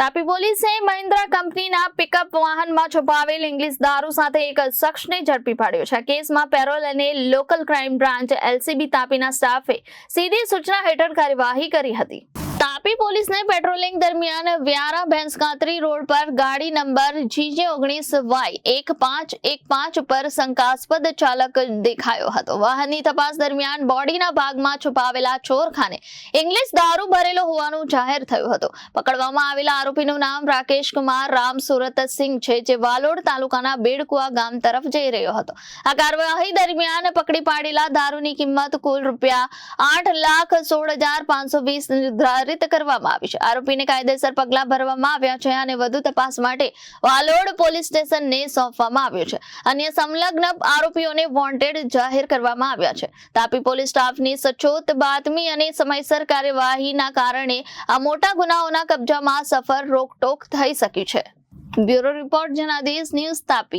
તાપી પોલીસે મહિન્દ્રા કંપનીના પિકઅપ વાહનમાં છુપાવેલ ઇંગ્લિશ દારૂ સાથે એક શખ્સને ઝડપી પાડ્યો છે. કેસમાં પેરોલ અને લોકલ ક્રાઇમ બ્રાન્ચ એલસીબી તાપીના સ્ટાફે સીધી સૂચના હેઠળ કાર્યવાહી કરી હતી. તાપી પોલીસને પેટ્રોલિંગ દરમિયાન વ્યારા ભેંસકાતરી રોડ પર ગાડી નંબર જીજે ઓગણીસ વાય એક પાંચ એક પાંચ પર શંકાસ્પદ ચાલક દેખાયો હતો. વાહનની તપાસ દરમિયાન બોડીના ભાગમાં છુપાવેલા ચોરખાને ઇંગ્લિશ દારૂ ભરેલો હોવાનું જાહેર થયું હતું. પકડવામાં આવેલા આરોપીનું નામ રાકેશ કુમાર, રામ સુરત સિંહ છે, જે વાલોડ તાલુકાના બેડકુવા ગામ તરફ જઈ રહ્યો હતો. આ કાર્યવાહી દરમિયાન પકડી પાડેલા દારૂની કિંમત કુલ રૂપિયા આઠ લાખ સોળ હજાર પાંચસો વીસ નિર્ધારિત કરવામાં આવી છે. આરોપીને કાયદેસર પગલાં ભરવામાં આવ્યા છે અને વધુ તપાસ માટે વાલોડ પોલીસ સ્ટેશનને સોંપવામાં આવ્યો છે. અન્ય સંલગ્ન આરોપીઓને વોન્ટેડ જાહેર કરવામાં આવ્યા છે. તાપી પોલીસ સ્ટાફની સચોટ બાતમી અને સમયસર કાર્યવાહીના કારણે આ મોટા ગુનાઓના કબજામાં સફળ રોકટોક થઈ શકી છે. Bureau report Janadesh news Tapi.